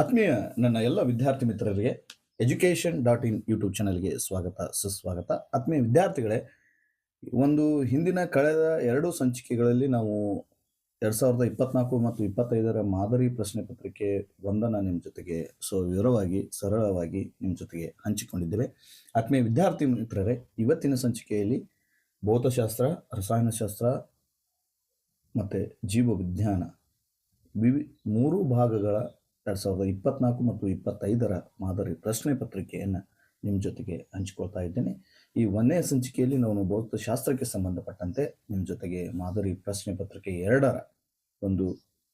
ಆತ್ಮೀಯ ನನ್ನ ಎಲ್ಲ ವಿದ್ಯಾರ್ಥಿ ಮಿತ್ರರಿಗೆ ಎಜುಕೇಷನ್ ಡಾಟ್ ಇನ್ ಯೂಟ್ಯೂಬ್ ಚಾನಲ್ಗೆ ಸ್ವಾಗತ, ಸುಸ್ವಾಗತ. ಆತ್ಮೀಯ ವಿದ್ಯಾರ್ಥಿಗಳೇ, ಒಂದು ಹಿಂದಿನ ಕಳೆದ ಎರಡು ಸಂಚಿಕೆಗಳಲ್ಲಿ ನಾವು ಎರಡು ಸಾವಿರದ ಇಪ್ಪತ್ನಾಲ್ಕು ಮತ್ತು ಇಪ್ಪತ್ತೈದರ ಮಾದರಿ ಪ್ರಶ್ನೆ ಪತ್ರಿಕೆ ಒಂದನ್ನು ನಿಮ್ಮ ಜೊತೆಗೆ, ಸೊ ವಿವರವಾಗಿ, ಸರಳವಾಗಿ ನಿಮ್ಮ ಜೊತೆಗೆ ಹಂಚಿಕೊಂಡಿದ್ದೇವೆ. ಆತ್ಮೀಯ ವಿದ್ಯಾರ್ಥಿ ಮಿತ್ರರೇ, ಇವತ್ತಿನ ಸಂಚಿಕೆಯಲ್ಲಿ ಭೌತಶಾಸ್ತ್ರ, ರಸಾಯನಶಾಸ್ತ್ರ ಮತ್ತು ಜೀವ ವಿಜ್ಞಾನ ವಿವಿ, ಮೂರು ಭಾಗಗಳ ಎರಡು ಸಾವಿರದ ಇಪ್ಪತ್ನಾಲ್ಕು ಮತ್ತು ಇಪ್ಪತ್ತೈದರ ಮಾದರಿ ಪ್ರಶ್ನೆ ಪತ್ರಿಕೆಯನ್ನು ನಿಮ್ಮ ಜೊತೆಗೆ ಹಂಚಿಕೊಳ್ತಾ ಇದ್ದೇನೆ. ಈ ಒಂದನೇ ಸಂಚಿಕೆಯಲ್ಲಿ ನಾನು ಭೌತಶಾಸ್ತ್ರಕ್ಕೆ ಸಂಬಂಧಪಟ್ಟಂತೆ ನಿಮ್ಮ ಜೊತೆಗೆ ಮಾದರಿ ಪ್ರಶ್ನೆ ಪತ್ರಿಕೆ ಎರಡರ ಒಂದು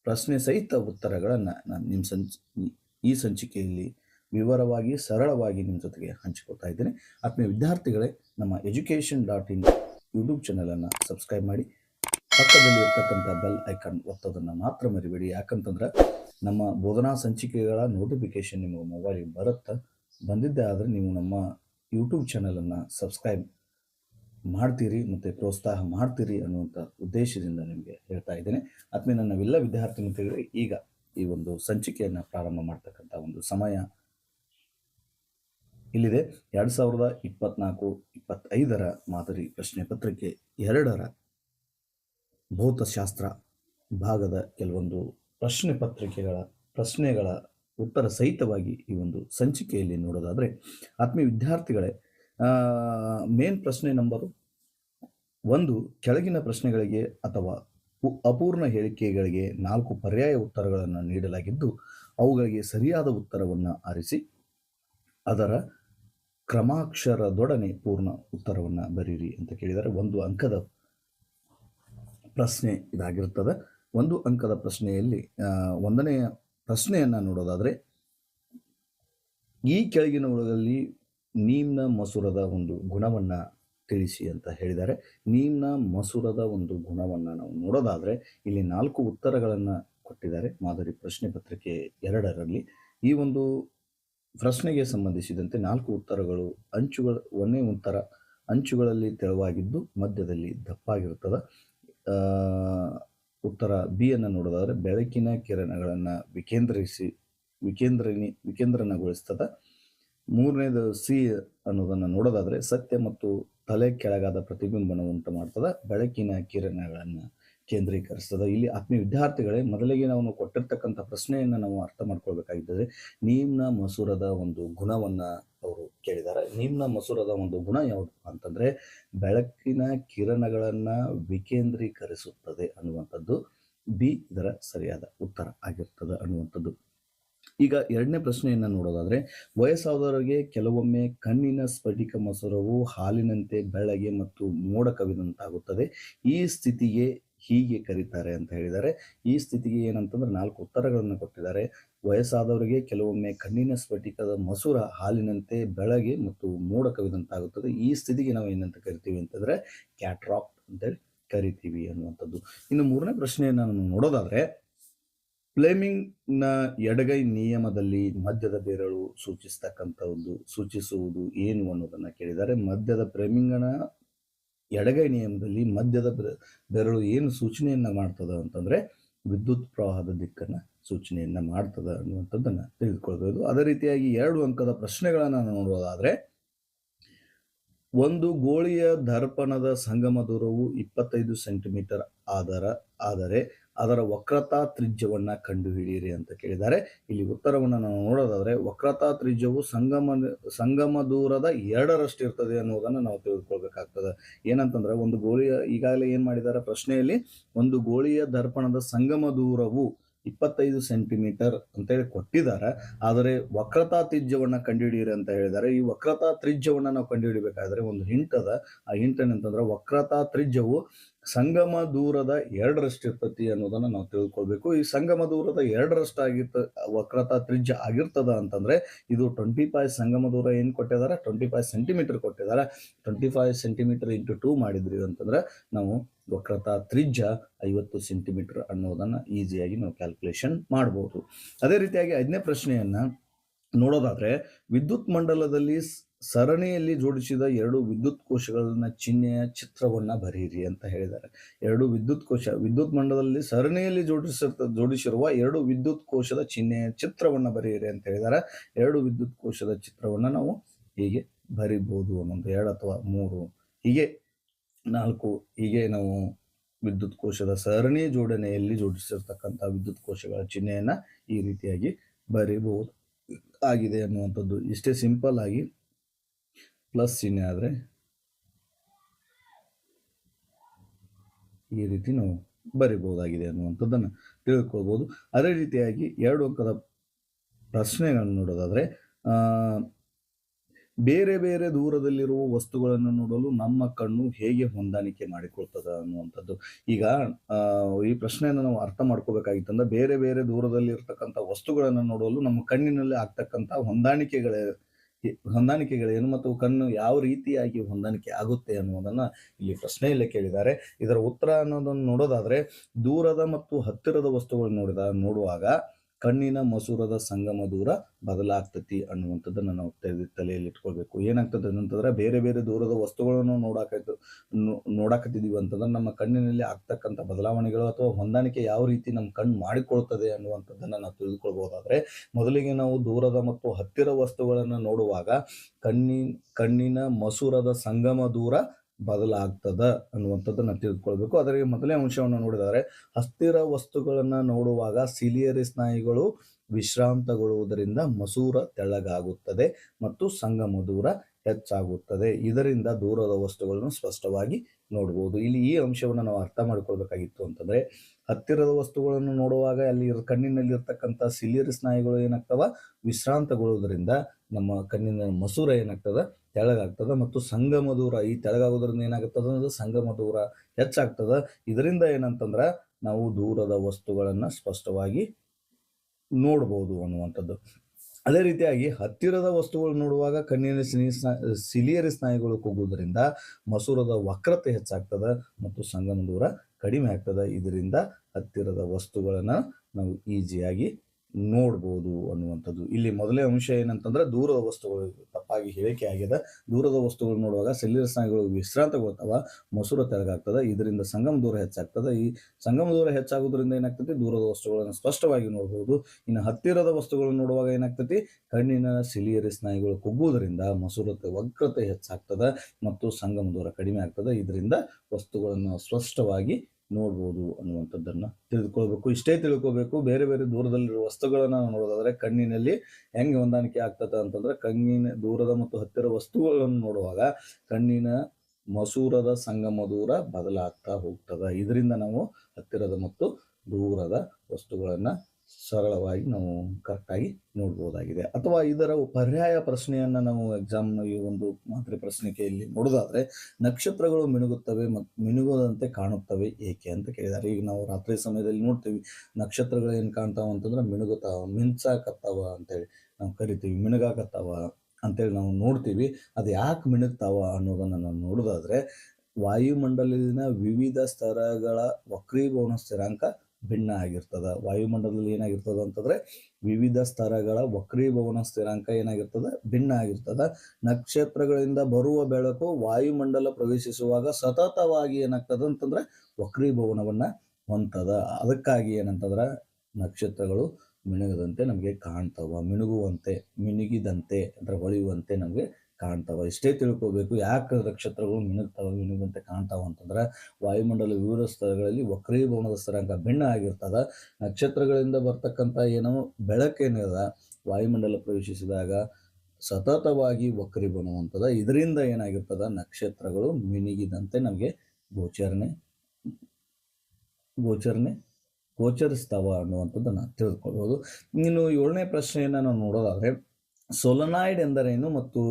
ಪ್ರಶ್ನೆ ಸಹಿತ ಉತ್ತರಗಳನ್ನು ನಾನು ನಿಮ್ಮ ಸಂಚ, ಈ ಸಂಚಿಕೆಯಲ್ಲಿ ವಿವರವಾಗಿ, ಸರಳವಾಗಿ ನಿಮ್ಮ ಜೊತೆಗೆ ಹಂಚಿಕೊಳ್ತಾ ಇದ್ದೇನೆ. ಆತ್ಮೀಯ ವಿದ್ಯಾರ್ಥಿಗಳೇ, ನಮ್ಮ ಎಜುಕೇಷನ್ ಡಾಟ್ ಇನ್ ಯೂಟ್ಯೂಬ್ ಚಾನಲನ್ನು ಸಬ್ಸ್ಕ್ರೈಬ್ ಮಾಡಿ. ಪಕ್ಕದಲ್ಲಿ ಇರ್ತಕ್ಕಂಥ ಬೆಲ್ ಐಕಾನ್ ಒತ್ತೋದನ್ನು ಮಾತ್ರ ಮರಿಬೇಡಿ. ಯಾಕಂತಂದ್ರೆ ನಮ್ಮ ಬೋಧನಾ ಸಂಚಿಕೆಗಳ ನೋಟಿಫಿಕೇಶನ್ ನಿಮ್ಮ ಮೊಬೈಲಿಗೆ ಬರುತ್ತೆ? ಬಂದಿದ್ದೆ ಆದರೆ ನೀವು ನಮ್ಮ ಯೂಟ್ಯೂಬ್ ಚಾನಲನ್ನು ಸಬ್ಸ್ಕ್ರೈಬ್ ಮಾಡ್ತೀರಿ ಮತ್ತು ಪ್ರೋತ್ಸಾಹ ಮಾಡ್ತೀರಿ ಅನ್ನುವಂಥ ಉದ್ದೇಶದಿಂದ ನಿಮಗೆ ಹೇಳ್ತಾ ಇದ್ದೇನೆ. ಆತ್ಮೀಯ ನಾವೆಲ್ಲ ವಿದ್ಯಾರ್ಥಿ ಮಿತ್ರಗಳಿಗೆ ಈಗ ಈ ಒಂದು ಸಂಚಿಕೆಯನ್ನು ಪ್ರಾರಂಭ ಮಾಡ್ತಕ್ಕಂಥ ಒಂದು ಸಮಯ ಇಲ್ಲಿದೆ. ಎರಡು ಸಾವಿರದ ಇಪ್ಪತ್ನಾಲ್ಕು, ಇಪ್ಪತ್ತೈದರ ಮಾದರಿ ಪ್ರಶ್ನೆ ಪತ್ರಿಕೆ ಎರಡರ ಭೌತಶಾಸ್ತ್ರ ಭಾಗದ ಕೆಲವೊಂದು ಪ್ರಶ್ನೆ ಪತ್ರಿಕೆಗಳ, ಪ್ರಶ್ನೆಗಳ ಉತ್ತರ ಸಹಿತವಾಗಿ ಈ ಒಂದು ಸಂಚಿಕೆಯಲ್ಲಿ ನೋಡೋದಾದರೆ, ಆತ್ಮೀಯ ವಿದ್ಯಾರ್ಥಿಗಳೇ ಮೇನ್ ಪ್ರಶ್ನೆ ನಂಬರು ಒಂದು, ಕೆಳಗಿನ ಪ್ರಶ್ನೆಗಳಿಗೆ ಅಥವಾ ಅಪೂರ್ಣ ಹೇಳಿಕೆಗಳಿಗೆ ನಾಲ್ಕು ಪರ್ಯಾಯ ಉತ್ತರಗಳನ್ನು ನೀಡಲಾಗಿದ್ದು, ಅವುಗಳಿಗೆ ಸರಿಯಾದ ಉತ್ತರವನ್ನು ಆರಿಸಿ, ಅದರ ಕ್ರಮಾಕ್ಷರದೊಡನೆ ಪೂರ್ಣ ಉತ್ತರವನ್ನು ಬರೀರಿ ಅಂತ ಕೇಳಿದರೆ ಒಂದು ಅಂಕದ ಪ್ರಶ್ನೆ ಇದಾಗಿರ್ತದೆ. ಒಂದು ಅಂಕದ ಪ್ರಶ್ನೆಯಲ್ಲಿ ಒಂದನೆಯ ಪ್ರಶ್ನೆಯನ್ನು ನೋಡೋದಾದರೆ, ಈ ಕೆಳಗಿನವುಗಳಲ್ಲಿ ನೀಮ್ನ ಮಸೂರದ ಒಂದು ಗುಣವನ್ನು ತಿಳಿಸಿ ಅಂತ ಹೇಳಿದ್ದಾರೆ. ನೀಮ್ನ ಮಸೂರದ ಒಂದು ಗುಣವನ್ನು ನಾವು ನೋಡೋದಾದರೆ, ಇಲ್ಲಿ ನಾಲ್ಕು ಉತ್ತರಗಳನ್ನು ಕೊಟ್ಟಿದ್ದಾರೆ. ಮಾದರಿ ಪ್ರಶ್ನೆ ಪತ್ರಿಕೆ ಎರಡರಲ್ಲಿ. ಈ ಒಂದು ಪ್ರಶ್ನೆಗೆ ಸಂಬಂಧಿಸಿದಂತೆ ನಾಲ್ಕು ಉತ್ತರಗಳು ಅಂಚುಗಳ ಒಂದೇ ಉತ್ತರ ಅಂಚುಗಳಲ್ಲಿ ತೆಳುವಾಗಿದ್ದು ಮಧ್ಯದಲ್ಲಿ ದಪ್ಪಾಗಿರುತ್ತದೆ. ಉತ್ತರ ಬಿ ಅನ್ನು ನೋಡೋದಾದರೆ ಬೆಳಕಿನ ಕಿರಣಗಳನ್ನು ವಿಕೇಂದ್ರಿಸಿ ವಿಕೇಂದ್ರಣಿ ವಿಕೇಂದ್ರನಗೊಳಿಸ್ತದ. ಮೂರನೇದು ಸಿ ಅನ್ನೋದನ್ನು ನೋಡೋದಾದರೆ ಸತ್ಯ ಮತ್ತು ತಲೆ ಕೆಳಗಾದ ಪ್ರತಿಬಿಂಬನ ಉಂಟು ಮಾಡ್ತದೆ. ಬೆಳಕಿನ ಕಿರಣಗಳನ್ನು ಕೇಂದ್ರೀಕರಿಸ್ತದೆ. ಇಲ್ಲಿ ಆತ್ಮೀಯ ವಿದ್ಯಾರ್ಥಿಗಳೇ ಮೊದಲಿಗೆ ನಾವು ಕೊಟ್ಟಿರ್ತಕ್ಕಂಥ ಪ್ರಶ್ನೆಯನ್ನು ನಾವು ಅರ್ಥ ಮಾಡ್ಕೊಳ್ಬೇಕಾಗಿದ್ದರೆ ನೀಮ್ನ ಮಸೂರದ ಒಂದು ಗುಣವನ್ನು ಕೇಳಿದ್ದಾರೆ ನಿಮ್ಮ ಮಸೂರದ ಒಂದು ಗುಣ ಯಾವುದು ಅಂತಂದರೆ ಬೆಳಕಿನ ಕಿರಣಗಳನ್ನು ವಿಕೇಂದ್ರೀಕರಿಸುತ್ತದೆ ಅನ್ನುವಂಥದ್ದು ಬಿ ಇದರ ಸರಿಯಾದ ಉತ್ತರ ಆಗಿರ್ತದೆ ಅನ್ನುವಂಥದ್ದು. ಈಗ ಎರಡನೇ ಪ್ರಶ್ನೆಯನ್ನು ನೋಡೋದಾದರೆ ವಯಸ್ಸಾದವರಿಗೆ ಕೆಲವೊಮ್ಮೆ ಕಣ್ಣಿನ ಸ್ಫಟಿಕ ಮಸೂರವು ಹಾಲಿನಂತೆ ಬೆಳಗ್ಗೆ ಮತ್ತು ಮೋಡ ಕವಿದಂತಾಗುತ್ತದೆ ಈ ಸ್ಥಿತಿಗೆ ಹೀಗೆ ಕರೀತಾರೆ ಅಂತ ಹೇಳಿದ್ದಾರೆ. ಈ ಸ್ಥಿತಿಗೆ ಏನಂತಂದ್ರೆ ನಾಲ್ಕು ಉತ್ತರಗಳನ್ನು ಕೊಟ್ಟಿದ್ದಾರೆ. ವಯಸ್ಸಾದವರಿಗೆ ಕೆಲವೊಮ್ಮೆ ಕಣ್ಣಿನ ಸ್ಫಟಿಕದ ಮಸೂರ ಹಾಲಿನಂತೆ ಬೆಳಗ್ಗೆ ಮತ್ತು ಮೋಡ ಕವಿದಂತಾಗುತ್ತದೆ. ಈ ಸ್ಥಿತಿಗೆ ನಾವು ಏನಂತ ಕರಿತೀವಿ ಅಂತಂದ್ರೆ ಕ್ಯಾಟ್ರಾಕ್ ಅಂತೇಳಿ ಕರಿತೀವಿ ಅನ್ನುವಂಥದ್ದು. ಇನ್ನು ಮೂರನೇ ಪ್ರಶ್ನೆಯನ್ನು ನಾನು ನೋಡೋದಾದ್ರೆ, ಫ್ಲೇಮಿಂಗ್ನ ಎಡಗೈ ನಿಯಮದಲ್ಲಿ ಮಧ್ಯದ ಬೆರಳು ಸೂಚಿಸ್ತಕ್ಕಂಥ ಒಂದು ಸೂಚಿಸುವುದು ಏನು ಅನ್ನೋದನ್ನು ಕೇಳಿದ್ದಾರೆ. ಮಧ್ಯದ ಫ್ಲೇಮಿಂಗನ ಎಡಗೈ ನಿಯಮದಲ್ಲಿ ಮಧ್ಯದ ಬೆರಳು ಏನು ಸೂಚನೆಯನ್ನು ಮಾಡ್ತದೆ ಅಂತಂದರೆ ವಿದ್ಯುತ್ ಪ್ರವಾಹದ ದಿಕ್ಕನ್ನು ಸೂಚನೆಯನ್ನು ಮಾಡ್ತದೆ ಅನ್ನುವಂಥದ್ದನ್ನು ತಿಳಿದುಕೊಳ್ಬೋದು. ಅದೇ ರೀತಿಯಾಗಿ ಎರಡು ಅಂಕದ ಪ್ರಶ್ನೆಗಳನ್ನು ನೋಡೋದಾದರೆ ಒಂದು ಗೋಳಿಯ ದರ್ಪಣದ ಸಂಗಮ ದೂರವು ಇಪ್ಪತ್ತೈದು ಸೆಂಟಿಮೀಟರ್ ಆದರ ಆದರೆ ಅದರ ವಕ್ರತಾ ತ್ರಿಜ್ಯವನ್ನು ಕಂಡುಹಿಡಿಯಿರಿ ಅಂತ ಕೇಳಿದ್ದಾರೆ. ಇಲ್ಲಿ ಉತ್ತರವನ್ನು ನಾವು ನೋಡೋದಾದರೆ, ವಕ್ರತಾ ತ್ರಿಜ್ಯವು ಸಂಗಮ ಸಂಗಮ ದೂರದ ಎರಡರಷ್ಟು ಇರ್ತದೆ ಅನ್ನೋದನ್ನು ನಾವು ತಿಳಿದುಕೊಳ್ಬೇಕಾಗ್ತದೆ. ಏನಂತಂದ್ರೆ, ಒಂದು ಗೋಳಿಯ ಈಗಾಗಲೇ ಏನು ಮಾಡಿದ್ದಾರೆ ಪ್ರಶ್ನೆಯಲ್ಲಿ, ಒಂದು ಗೋಳಿಯ ದರ್ಪಣದ ಸಂಗಮ ದೂರವು ಇಪ್ಪತ್ತೈದು ಸೆಂಟಿಮೀಟರ್ ಅಂತೇಳಿ ಕೊಟ್ಟಿದ್ದಾರೆ. ಆದರೆ ವಕ್ರತಾ ತ್ರಿಜ್ಯವನ್ನು ಕಂಡುಹಿಡಿಯಿರಿ ಅಂತ ಹೇಳಿದ್ದಾರೆ. ಈ ವಕ್ರತಾ ತ್ರಿಜ್ಯವನ್ನು ನಾವು ಕಂಡುಹಿಡಿಬೇಕಾದ್ರೆ ಒಂದು ಹಿಂಟ್ ಅದ. ಆ ಹಿಂಟ್ ಏನಂತಂದ್ರೆ ವಕ್ರತಾ ತ್ರಿಜ್ಯವು ಸಂಗಮ ದೂರದ ಎರಡರಷ್ಟು ಇರ್ತತಿ ಅನ್ನೋದನ್ನ ನಾವು ತಿಳ್ಕೊಳ್ಬೇಕು. ಈ ಸಂಗಮ ದೂರದ ಎರಡರಷ್ಟು ಆಗಿರ್ತ, ವಕ್ರತಾ ತ್ರಿಜ್ಯ ಆಗಿರ್ತದ ಅಂತಂದ್ರೆ ಇದು ಟ್ವೆಂಟಿ ಫೈವ್ ಸಂಗಮ ದೂರ ಏನು ಕೊಟ್ಟಿದ್ದಾರೆ ಟ್ವೆಂಟಿ ಫೈವ್ ಸೆಂಟಿಮೀಟರ್ ಕೊಟ್ಟಿದ್ದಾರೆ twenty five centimetre into two ಮಾಡಿದ್ರಿ ಅಂತಂದ್ರೆ ನಾವು ವಕ್ರತಾ ತ್ರಿಜ್ಯ ಐವತ್ತು ಸೆಂಟಿಮೀಟರ್ ಅನ್ನೋದನ್ನು ಈಸಿಯಾಗಿ ನಾವು ಕ್ಯಾಲ್ಕುಲೇಷನ್ ಮಾಡ್ಬೋದು. ಅದೇ ರೀತಿಯಾಗಿ ಐದನೇ ಪ್ರಶ್ನೆಯನ್ನ ನೋಡೋದಾದ್ರೆ ವಿದ್ಯುತ್ ಮಂಡಲದಲ್ಲಿ ಸರಣಿಯಲ್ಲಿ ಜೋಡಿಸಿದ ಎರಡು ವಿದ್ಯುತ್ ಕೋಶಗಳನ್ನ ಚಿಹ್ನೆಯ ಚಿತ್ರವನ್ನ ಬರೆಯಿರಿ ಅಂತ ಹೇಳಿದ್ದಾರೆ. ಎರಡು ವಿದ್ಯುತ್ ಕೋಶ, ವಿದ್ಯುತ್ ಮಂಡಲದಲ್ಲಿ ಸರಣಿಯಲ್ಲಿ ಜೋಡಿಸಿರ್ತ, ಜೋಡಿಸಿರುವ ಎರಡು ವಿದ್ಯುತ್ ಕೋಶದ ಚಿಹ್ನೆಯ ಚಿತ್ರವನ್ನ ಬರೆಯಿರಿ ಅಂತ ಹೇಳಿದ್ದಾರೆ. ಎರಡು ವಿದ್ಯುತ್ ಕೋಶದ ಚಿತ್ರವನ್ನ ನಾವು ಹೀಗೆ ಬರಿಬೋದು ಅನ್ನೋದು, ಎರಡು ಅಥವಾ ಮೂರು, ಹೀಗೆ ನಾಲ್ಕು, ಹೀಗೆ ನಾವು ವಿದ್ಯುತ್ ಕೋಶದ ಸರಣಿ ಜೋಡಣೆಯಲ್ಲಿ ಜೋಡಿಸಿರ್ತಕ್ಕಂಥ ವಿದ್ಯುತ್ ಕೋಶಗಳ ಚಿಹ್ನೆಯನ್ನ ಈ ರೀತಿಯಾಗಿ ಬರೀಬಹುದು. ಆಗಿದೆ ಅನ್ನುವಂಥದ್ದು. ಇಷ್ಟೇ ಸಿಂಪಲ್ ಆಗಿ ಪ್ಲಸ್ ಚಿಹ್ನೆ ಆದರೆ ಈ ರೀತಿ ನಾವು ಬರಿಬಹುದಾಗಿದೆ ಅನ್ನುವಂಥದ್ದನ್ನು ತಿಳ್ಕೊಳ್ಬೋದು. ಅದೇ ರೀತಿಯಾಗಿ ಎರಡು ಅಂಕದ ಪ್ರಶ್ನೆಗಳನ್ನು ನೋಡೋದಾದ್ರೆ ಆ, ಬೇರೆ ಬೇರೆ ದೂರದಲ್ಲಿರುವ ವಸ್ತುಗಳನ್ನು ನೋಡಲು ನಮ್ಮ ಕಣ್ಣು ಹೇಗೆ ಹೊಂದಾಣಿಕೆ ಮಾಡಿಕೊಳ್ತದೆ ಅನ್ನುವಂಥದ್ದು. ಈಗ ಈ ಪ್ರಶ್ನೆಯನ್ನು ನಾವು ಅರ್ಥ ಮಾಡ್ಕೋಬೇಕಾಗಿತ್ತಂದ್ರೆ ಬೇರೆ ಬೇರೆ ದೂರದಲ್ಲಿ ಇರ್ತಕ್ಕಂಥ ವಸ್ತುಗಳನ್ನು ನೋಡಲು ನಮ್ಮ ಕಣ್ಣಿನಲ್ಲಿ ಆಗ್ತಕ್ಕಂಥ ಹೊಂದಾಣಿಕೆಗಳ ಹೊಂದಾಣಿಕೆಗಳೇನು ಮತ್ತು ಕಣ್ಣು ಯಾವ ರೀತಿಯಾಗಿ ಹೊಂದಾಣಿಕೆ ಆಗುತ್ತೆ ಅನ್ನೋದನ್ನು ಇಲ್ಲಿ ಪ್ರಶ್ನೆಯಲ್ಲಿ ಕೇಳಿದ್ದಾರೆ. ಇದರ ಉತ್ತರ ಅನ್ನೋದನ್ನು ನೋಡೋದಾದ್ರೆ ದೂರದ ಮತ್ತು ಹತ್ತಿರದ ವಸ್ತುಗಳು ನೋಡಿದ ನೋಡುವಾಗ ಕಣ್ಣಿನ ಮಸೂರದ ಸಂಗಮ ದೂರ ಬದಲಾಗ್ತತಿ ಅನ್ನುವಂಥದ್ದನ್ನ ನಾವು ತಲೆ ತಲೆಯಲ್ಲಿ ಇಟ್ಕೊಳ್ಬೇಕು ಏನಾಗ್ತದೆ ಅಂತಂದ್ರೆ ಬೇರೆ ಬೇರೆ ದೂರದ ವಸ್ತುಗಳನ್ನು ನೋಡಾಕ ನೋಡಾಕತ್ತಿದೀವಿ ಅಂತಂದ್ರೆ ನಮ್ಮ ಕಣ್ಣಿನಲ್ಲಿ ಆಗ್ತಕ್ಕಂಥ ಬದಲಾವಣೆಗಳು ಅಥವಾ ಹೊಂದಾಣಿಕೆ ಯಾವ ರೀತಿ ನಮ್ಮ ಕಣ್ಣು ಮಾಡಿಕೊಳ್ತದೆ ಅನ್ನುವಂಥದ್ದನ್ನ ನಾವು ತಿಳಿದುಕೊಳ್ಬಹುದಾದ್ರೆ ಮೊದಲಿಗೆ ನಾವು ದೂರದ ಮತ್ತು ಹತ್ತಿರ ವಸ್ತುಗಳನ್ನು ನೋಡುವಾಗ ಕಣ್ಣಿ ಕಣ್ಣಿನ ಮಸೂರದ ಸಂಗಮ ದೂರ ಬದಲಾಗ್ತದ ಅನ್ನುವಂಥದ್ದನ್ನು ತಿಳಿದುಕೊಳ್ಬೇಕು ಅದರಿಗೆ ಮೊದಲೇ ಅಂಶವನ್ನು ನೋಡಿದರೆ ಅಸ್ಥಿರ ವಸ್ತುಗಳನ್ನು ನೋಡುವಾಗ ಸಿಲಿಯರಿ ಸ್ನಾಯುಗಳು ವಿಶ್ರಾಂತಗೊಳ್ಳುವುದರಿಂದ ಮಸೂರ ತೆಳ್ಳಗಾಗುತ್ತದೆ ಮತ್ತು ಸಂಗಮ ದೂರ ಹೆಚ್ಚಾಗುತ್ತದೆ. ಇದರಿಂದ ದೂರದ ವಸ್ತುಗಳನ್ನು ಸ್ಪಷ್ಟವಾಗಿ ನೋಡಬಹುದು ಇಲ್ಲಿ ಈ ಅಂಶವನ್ನು ನಾವು ಅರ್ಥ ಮಾಡ್ಕೊಳ್ಬೇಕಾಗಿತ್ತು ಅಂತಂದ್ರೆ ಹತ್ತಿರದ ವಸ್ತುಗಳನ್ನು ನೋಡುವಾಗ ಅಲ್ಲಿ ಕಣ್ಣಿನಲ್ಲಿ ಇರ್ತಕ್ಕಂಥ ಸಿಲಿಯರಿ ಸ್ನಾಯುಗಳು ಏನಾಗ್ತವ? ವಿಶ್ರಾಂತಗೊಳ್ಳುವುದರಿಂದ ನಮ್ಮ ಕಣ್ಣಿನ ಮಸೂರ ಏನಾಗ್ತದ? ತೆಳಗಾಗ್ತದ ಮತ್ತು ಸಂಗಮ ದೂರ ಈ ತೆಳಗಾಗೋದ್ರಿಂದ ಏನಾಗುತ್ತದ ಅಂದ್ರೆ ಸಂಗಮ ದೂರ ಹೆಚ್ಚಾಗ್ತದ. ಇದರಿಂದ ಏನಂತಂದ್ರ ನಾವು ದೂರದ ವಸ್ತುಗಳನ್ನ ಸ್ಪಷ್ಟವಾಗಿ ನೋಡ್ಬೋದು ಅನ್ನುವಂಥದ್ದು. ಅದೇ ರೀತಿಯಾಗಿ ಹತ್ತಿರದ ವಸ್ತುಗಳು ನೋಡುವಾಗ ಕಣ್ಣಿನ ಸ್ನಾ ಸಿಲಿಯರಿ ಸ್ನಾಯುಗಳು ಕುಗ್ಗುವುದರಿಂದ ಮಸೂರದ ವಕ್ರತೆ ಹೆಚ್ಚಾಗ್ತದ ಮತ್ತು ಸಂಗಮ ದೂರ ಕಡಿಮೆ ಆಗ್ತದೆ. ಇದರಿಂದ ಹತ್ತಿರದ ವಸ್ತುಗಳನ್ನು ನಾವು ಈಸಿಯಾಗಿ ನೋಡ್ಬೋದು ಅನ್ನುವಂಥದ್ದು. ಇಲ್ಲಿ ಮೊದಲೇ ಅಂಶ ಏನಂತಂದ್ರೆ ದೂರದ ವಸ್ತುಗಳು ತಪ್ಪಾಗಿ ಹೇಳಿಕೆ ಆಗಿದೆ ದೂರದ ವಸ್ತುಗಳು ನೋಡುವಾಗ ಸೆಲ್ಯುಲರ್ ಸ್ನಾಯುಗಳು ವಿಶ್ರಾಂತಗೊಳ್ತಾವ ಮೊಸರು ತೆರಗಾಗ್ತದೆ, ಇದರಿಂದ ಸಂಗಮ ದೂರ ಹೆಚ್ಚಾಗ್ತದೆ. ಈ ಸಂಗಮ ದೂರ ಹೆಚ್ಚಾಗೋದ್ರಿಂದ ಏನಾಗ್ತೈತಿ? ದೂರದ ವಸ್ತುಗಳನ್ನು ಸ್ಪಷ್ಟವಾಗಿ ನೋಡಬಹುದು ಇನ್ನು ಹತ್ತಿರದ ವಸ್ತುಗಳನ್ನು ನೋಡುವಾಗ ಏನಾಗ್ತೈತಿ? ಕಣ್ಣಿನ ಸಿಲಿಯರಿ ಸ್ನಾಯುಗಳು ಕುಗ್ಗುವುದರಿಂದ ಮಸೂರತೆ ವಕ್ರತೆ ಹೆಚ್ಚಾಗ್ತದೆ ಮತ್ತು ಸಂಗಮ ದೂರ ಕಡಿಮೆ ಆಗ್ತದೆ. ಇದರಿಂದ ವಸ್ತುಗಳನ್ನು ಸ್ಪಷ್ಟವಾಗಿ ನೋಡ್ಬೋದು ಅನ್ನುವಂಥದ್ದನ್ನು ತಿಳಿದುಕೊಳ್ಬೇಕು. ಇಷ್ಟೇ ತಿಳ್ಕೊಬೇಕು, ಬೇರೆ ಬೇರೆ ದೂರದಲ್ಲಿರುವ ವಸ್ತುಗಳನ್ನು ನಾವು ನೋಡೋದಾದರೆ ಕಣ್ಣಿನಲ್ಲಿ ಹೆಂಗೆ ಹೊಂದಾಣಿಕೆ ಆಗ್ತದೆ ಅಂತಂದ್ರೆ ಕಣ್ಣಿನ ದೂರದ ಮತ್ತು ಹತ್ತಿರ ವಸ್ತುಗಳನ್ನು ನೋಡುವಾಗ ಕಣ್ಣಿನ ಮಸೂರದ ಸಂಗಮ ದೂರ ಬದಲಾಗ್ತಾ ಹೋಗ್ತದೆ. ಇದರಿಂದ ನಾವು ಹತ್ತಿರದ ಮತ್ತು ದೂರದ ವಸ್ತುಗಳನ್ನ ಸರಳವಾಗಿ ನಾವು ಕರೆಕ್ಟಾಗಿ ನೋಡ್ಬೋದಾಗಿದೆ. ಅಥವಾ ಇದರ ಪರ್ಯಾಯ ಪ್ರಶ್ನೆಯನ್ನ ನಾವು ಎಕ್ಸಾಮ್ ಈ ಒಂದು ಮಾದರಿ ಪ್ರಶ್ನಿಕೆಯಲ್ಲಿ ನೋಡೋದಾದ್ರೆ, ನಕ್ಷತ್ರಗಳು ಮಿನುಗುತ್ತವೆ ಮತ್ತು ಮಿನುಗದಂತೆ ಕಾಣುತ್ತವೆ ಏಕೆ ಅಂತ ಕೇಳಿದ್ದಾರೆ ಈಗ ನಾವು ರಾತ್ರಿ ಸಮಯದಲ್ಲಿ ನೋಡ್ತೀವಿ, ನಕ್ಷತ್ರಗಳು ಏನು ಕಾಣ್ತಾವ ಅಂತಂದ್ರೆ ಮಿನುಗುತ್ತಾವ, ಮಿಂಚಾಕತ್ತಾವ ಅಂತೇಳಿ ನಾವು ಕರಿತೀವಿ ಮಿನುಗಾಕತ್ತಾವ ಅಂತೇಳಿ ನಾವು ನೋಡ್ತೀವಿ. ಅದು ಯಾಕೆ ಮಿನುಗ್ತಾವ ಅನ್ನೋದನ್ನ ನಾವು ನೋಡೋದಾದ್ರೆ ವಾಯುಮಂಡಲದ ವಿವಿಧ ಸ್ತರಗಳ ವಕ್ರೀಭವನ ಸ್ಥಿರಾಂಕ ಭಿನ್ನ ಆಗಿರ್ತದ ವಾಯುಮಂಡಲದಲ್ಲಿ ಏನಾಗಿರ್ತದ ಅಂತಂದ್ರೆ ವಿವಿಧ ಸ್ತರಗಳ ವಕ್ರೀಭವನ ಸ್ಥಿರಾಂಕ ಏನಾಗಿರ್ತದ? ಭಿನ್ನ ಆಗಿರ್ತದ ನಕ್ಷತ್ರಗಳಿಂದ ಬರುವ ಬೆಳಕು ವಾಯುಮಂಡಲ ಪ್ರವೇಶಿಸುವಾಗ ಸತತವಾಗಿ ಏನಾಗ್ತದ ಅಂತಂದ್ರೆ ವಕ್ರೀಭವನವನ್ನ ಹೊಂತದ ಅದಕ್ಕಾಗಿ ಏನಂತಂದ್ರ ನಕ್ಷತ್ರಗಳು ಮಿಣುಗದಂತೆ ನಮಗೆ ಕಾಣ್ತವ ಮಿಣುಗುವಂತೆ ಮಿನುಗಿದಂತೆ, ಅಂದ್ರೆ ಹೊಳೆಯುವಂತೆ ನಮಗೆ ಕಾಣ್ತಾವ. ಇಷ್ಟೇ ತಿಳ್ಕೊಬೇಕು, ಯಾಕೆ ನಕ್ಷತ್ರಗಳು ಮಿನುಗ್ತಾವ, ಮಿನುಗಂತೆ ಕಾಣ್ತಾವ ಅಂತಂದ್ರೆ, ವಾಯುಮಂಡಲ ವಿವಿಧ ಸ್ಥಳಗಳಲ್ಲಿ ವಕ್ರೀಭವನದ ಸ್ಥಿರಾಂಕ ಭಿನ್ನ ಆಗಿರ್ತದ. ನಕ್ಷತ್ರಗಳಿಂದ ಬರ್ತಕ್ಕಂಥ ಏನೋ ಬೆಳಕೇನಿದ ವಾಯುಮಂಡಲ ಪ್ರವೇಶಿಸಿದಾಗ ಸತತವಾಗಿ ವಕ್ರೀಭವನವಂಥದ ಇದರಿಂದ ಏನಾಗಿರ್ತದ, ನಕ್ಷತ್ರಗಳು ಮಿನುಗಿದಂತೆ ನಮಗೆ ಗೋಚರಣೆ ಗೋಚರಣೆ ಗೋಚರಿಸ್ತಾವ ಅನ್ನುವಂಥದ್ದನ್ನು ತಿಳ್ಕೊಳ್ಬೋದು ಇನ್ನು ಏಳನೇ ಪ್ರಶ್ನೆಯನ್ನು ನಾವು ನೋಡೋದಾದ್ರೆ ಸೊಲನಾಯ್ಡ್ ಎಂದರೇನು ಮತ್ತು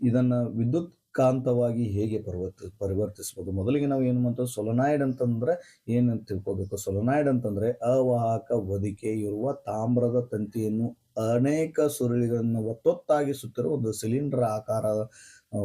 ಇದನ್ನು ವಿದ್ಯುತ್ ಕಾಂತವಾಗಿ ಹೇಗೆ ಪರಿವರ್ತ ಪರಿವರ್ತಿಸಬಹುದು ಮೊದಲಿಗೆ ನಾವು ಏನು ಮಾಡ್ತೇವೆ? ಸೊಲನಾಯ್ಡ್ ಅಂತಂದ್ರೆ ಏನಂತ ತಿಳ್ಕೊಬೇಕು? ಸೊಲನಾಯ್ಡ್ ಅಂತಂದ್ರೆ ಅವಾಹಕ ಹೊದಿಕೆ ಇರುವ ತಾಮ್ರದ ತಂತಿಯನ್ನು ಅನೇಕ ಸುರುಳಿಗಳನ್ನು ಒತ್ತೊತ್ತಾಗಿ ಸುತ್ತಿರುವ ಒಂದು ಸಿಲಿಂಡರ್ ಆಕಾರದ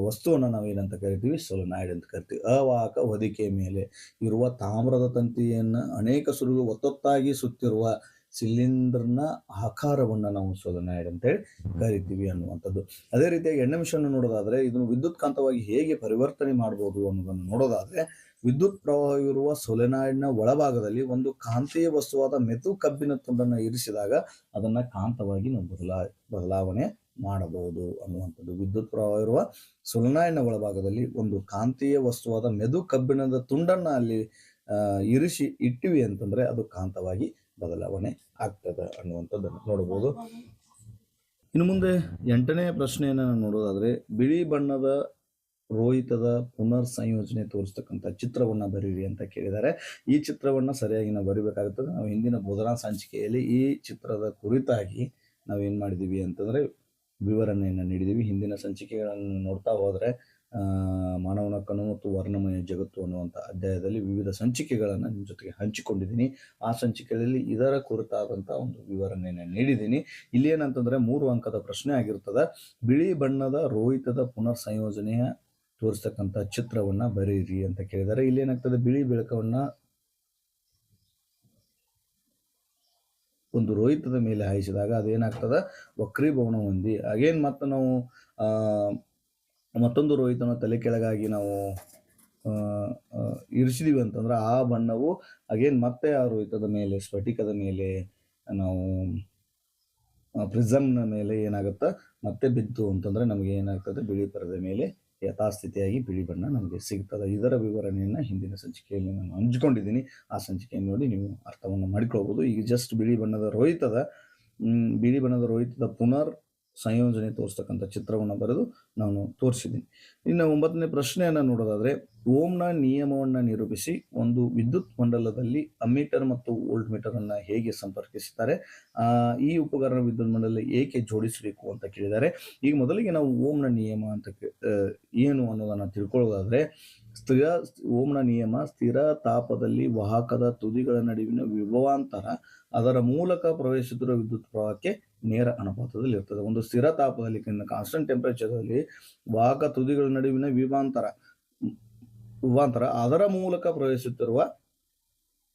ವಸ್ತುವನ್ನು ನಾವು ಏನಂತ ಕರಿತೀವಿ? ಸೊಲನಾಯ್ಡ್ ಅಂತ ಕರಿತೀವಿ. ಅವಾಹಕ ಹೊದಿಕೆ ಮೇಲೆ ಇರುವ ತಾಮ್ರದ ತಂತಿಯನ್ನು ಅನೇಕ ಸುರುಳು ಒತ್ತೊತ್ತಾಗಿ ಸುತ್ತಿರುವ ಸಿಲಿಂಡರ್ನ ಆಕಾರವನ್ನು ನಾವು ಸೊಲೆನಾಯ್ಡ್ ಅಂತೇಳಿ ಕರಿತೀವಿ ಅನ್ನುವಂಥದ್ದು. ಅದೇ ರೀತಿಯಾಗಿ ಎಣ್ಣೆ ಮಿಷನ್ ನೋಡೋದಾದ್ರೆ ಇದನ್ನು ವಿದ್ಯುತ್ ಕಾಂತವಾಗಿ ಹೇಗೆ ಪರಿವರ್ತನೆ ಮಾಡಬಹುದು ಅನ್ನೋದನ್ನು ನೋಡೋದಾದ್ರೆ ವಿದ್ಯುತ್ ಪ್ರವಾಹವಿರುವ ಸೊಲೆನಾಯ್ಡ್ನ ಒಳಭಾಗದಲ್ಲಿ ಒಂದು ಕಾಂತೀಯ ವಸ್ತುವಾದ ಮೆತು ಕಬ್ಬಿನ ತುಂಡನ್ನು ಇರಿಸಿದಾಗ ಅದನ್ನ ಕಾಂತವಾಗಿ ನಾವು ಬದಲಾ ಬದಲಾವಣೆ ಮಾಡಬಹುದು ಅನ್ನುವಂಥದ್ದು. ವಿದ್ಯುತ್ ಪ್ರವಾಹ ಇರುವ ಸೊಲೆನಾಯ್ಡ್ನ ಒಳಭಾಗದಲ್ಲಿ ಒಂದು ಕಾಂತೀಯ ವಸ್ತುವಾದ ಮೆದು ಕಬ್ಬಿಣದ ತುಂಡನ್ನ ಅಲ್ಲಿ ಇರಿಸಿ ಇಟ್ಟಿವಿ ಅಂತಂದ್ರೆ ಅದು ಕಾಂತವಾಗಿ ಬದಲಾವಣೆ ಆಗ್ತದೆ ಅನ್ನುವಂಥದ್ದನ್ನು ನೋಡಬಹುದು ಇನ್ನು ಮುಂದೆ ಎಂಟನೇ ಪ್ರಶ್ನೆಯನ್ನು ನಾವು ನೋಡೋದಾದ್ರೆ, ಬಿಳಿ ಬಣ್ಣದ ರೋಹಿತದ ಪುನರ್ ಸಂಯೋಜನೆ ತೋರಿಸ್ತಕ್ಕಂಥ ಚಿತ್ರವನ್ನ ಬರೀರಿ ಅಂತ ಕೇಳಿದ್ದಾರೆ. ಈ ಚಿತ್ರವನ್ನ ಸರಿಯಾಗಿ ನಾವು ಬರಿಬೇಕಾಗುತ್ತದೆ. ನಾವು ಹಿಂದಿನ ಬೋಧನಾ ಸಂಚಿಕೆಯಲ್ಲಿ ಈ ಚಿತ್ರದ ಕುರಿತಾಗಿ ನಾವೇನು ಮಾಡಿದೀವಿ ಅಂತಂದ್ರೆ ವಿವರಣೆಯನ್ನು ನೀಡಿದೀವಿ. ಹಿಂದಿನ ಸಂಚಿಕೆಗಳನ್ನು ನೋಡ್ತಾ ಹೋದ್ರೆ ಮಾನವನ ಕನು ಮತ್ತು ವರ್ಣಮಯ ಜಗತ್ತು ಅನ್ನುವಂಥ ಅಧ್ಯಾಯದಲ್ಲಿ ವಿವಿಧ ಸಂಚಿಕೆಗಳನ್ನು ನಿಮ್ಮ ಜೊತೆಗೆ ಹಂಚಿಕೊಂಡಿದ್ದೀನಿ. ಆ ಸಂಚಿಕೆಯಲ್ಲಿ ಇದರ ಕುರಿತಾದಂಥ ಒಂದು ವಿವರಣೆಯನ್ನು ನೀಡಿದ್ದೀನಿ. ಇಲ್ಲಿ ಏನಂತಂದರೆ ಮೂರು ಅಂಕದ ಪ್ರಶ್ನೆ ಆಗಿರ್ತದೆ. ಬಿಳಿ ಬಣ್ಣದ ರೋಹಿತದ ಪುನರ್ ಸಂಯೋಜನೆಯ ತೋರಿಸ್ತಕ್ಕಂಥ ಚಿತ್ರವನ್ನು ಬರೀರಿ ಅಂತ ಕೇಳಿದ್ದಾರೆ. ಇಲ್ಲಿ ಏನಾಗ್ತದೆ? ಬಿಳಿ ಬೆಳಕವನ್ನು ಒಂದು ರೋಹಿತದ ಮೇಲೆ ಹಾಯಿಸಿದಾಗ ಅದೇನಾಗ್ತದೆ? ವಕ್ರೀಭವನ ಹೊಂದಿ. ಅಗೇನ್ ಮತ್ತು ನಾವು ಮತ್ತೊಂದು ರೋಹಿತನ ತಲೆ ಕೆಳಗಾಗಿ ನಾವು ಇರಿಸಿದೀವಿ ಅಂತಂದ್ರೆ ಆ ಬಣ್ಣವು ಅಗೇನ್ ಮತ್ತೆ ಆ ರೋಹಿತದ ಮೇಲೆ, ಸ್ಫಟಿಕದ ಮೇಲೆ ನಾವು ಪ್ರಿಸಮ್ನ ಮೇಲೆ ಏನಾಗುತ್ತೆ ಮತ್ತೆ ಬಿದ್ದು ಅಂತಂದ್ರೆ ನಮಗೆ ಏನಾಗ್ತದೆ ಬಿಳಿ ಪರದ ಮೇಲೆ ಯಥಾಸ್ಥಿತಿಯಾಗಿ ಬಿಳಿ ಬಣ್ಣ ನಮಗೆ ಸಿಗ್ತದೆ. ಇದರ ವಿವರಣೆಯನ್ನು ಹಿಂದಿನ ಸಂಚಿಕೆಯಲ್ಲಿ ನಾನು ಹಂಚ್ಕೊಂಡಿದ್ದೀನಿ. ಆ ಸಂಚಿಕೆಯನ್ನು ನೋಡಿ ನೀವು ಅರ್ಥವನ್ನು ಮಾಡಿಕೊಳ್ಬೋದು. ಈಗ ಜಸ್ಟ್ ಬಿಳಿ ಬಣ್ಣದ ರೋಹಿತದ ಬಿಳಿ ಬಣ್ಣದ ರೋಹಿತದ ಪುನರ್ ಸಂಯೋಜನೆ ತೋರಿಸ್ತಕ್ಕಂಥ ಚಿತ್ರವನ್ನು ಬರೆದು ನಾನು ತೋರಿಸಿದ್ದೀನಿ. ಇನ್ನು ಒಂಬತ್ತನೇ ಪ್ರಶ್ನೆಯನ್ನು ನೋಡೋದಾದ್ರೆ, ಓಮ್ನ ನಿಯಮವನ್ನು ನಿರೂಪಿಸಿ ಒಂದು ವಿದ್ಯುತ್ ಮಂಡಲದಲ್ಲಿ ಅಮ್ಮೀಟರ್ ಮತ್ತು ವೋಲ್ಟ್ ಮೀಟರನ್ನು ಹೇಗೆ ಸಂಪರ್ಕಿಸುತ್ತಾರೆ ಈ ಉಪಕರಣ ವಿದ್ಯುತ್ ಮಂಡಲ ಏಕೆ ಜೋಡಿಸಬೇಕು ಅಂತ ಕೇಳಿದ್ದಾರೆ. ಈಗ ಮೊದಲಿಗೆ ನಾವು ಓಮ್ನ ನಿಯಮ ಅಂತ ಏನು ಅನ್ನೋದನ್ನು ತಿಳ್ಕೊಳ್ಳೋದಾದ್ರೆ, ಸ್ಥಿರ, ಓಮ್ನ ನಿಯಮ ಸ್ಥಿರ ತಾಪದಲ್ಲಿ ವಾಹಕದ ತುದಿಗಳ ನಡುವಿನ ವಿಭವಾಂತರ ಅದರ ಮೂಲಕ ಪ್ರವೇಶಿಸಿರುವ ವಿದ್ಯುತ್ ಪ್ರವಾಹಕ್ಕೆ ನೇರ ಅನುಪಾತದಲ್ಲಿ ಇರ್ತದೆ. ಒಂದು ಸ್ಥಿರ ತಾಪದಲ್ಲಿ ಕಾನ್ಸ್ಟೆಂಟ್ ಟೆಂಪರೇಚರ್ದಲ್ಲಿ ವಾಹಕ ತುದಿಗಳ ನಡುವಿನ ವಿಭಾಂತರ ವಿಭಾಂತರ ಅದರ ಮೂಲಕ ಪ್ರವೇಶಿಸುತ್ತಿರುವ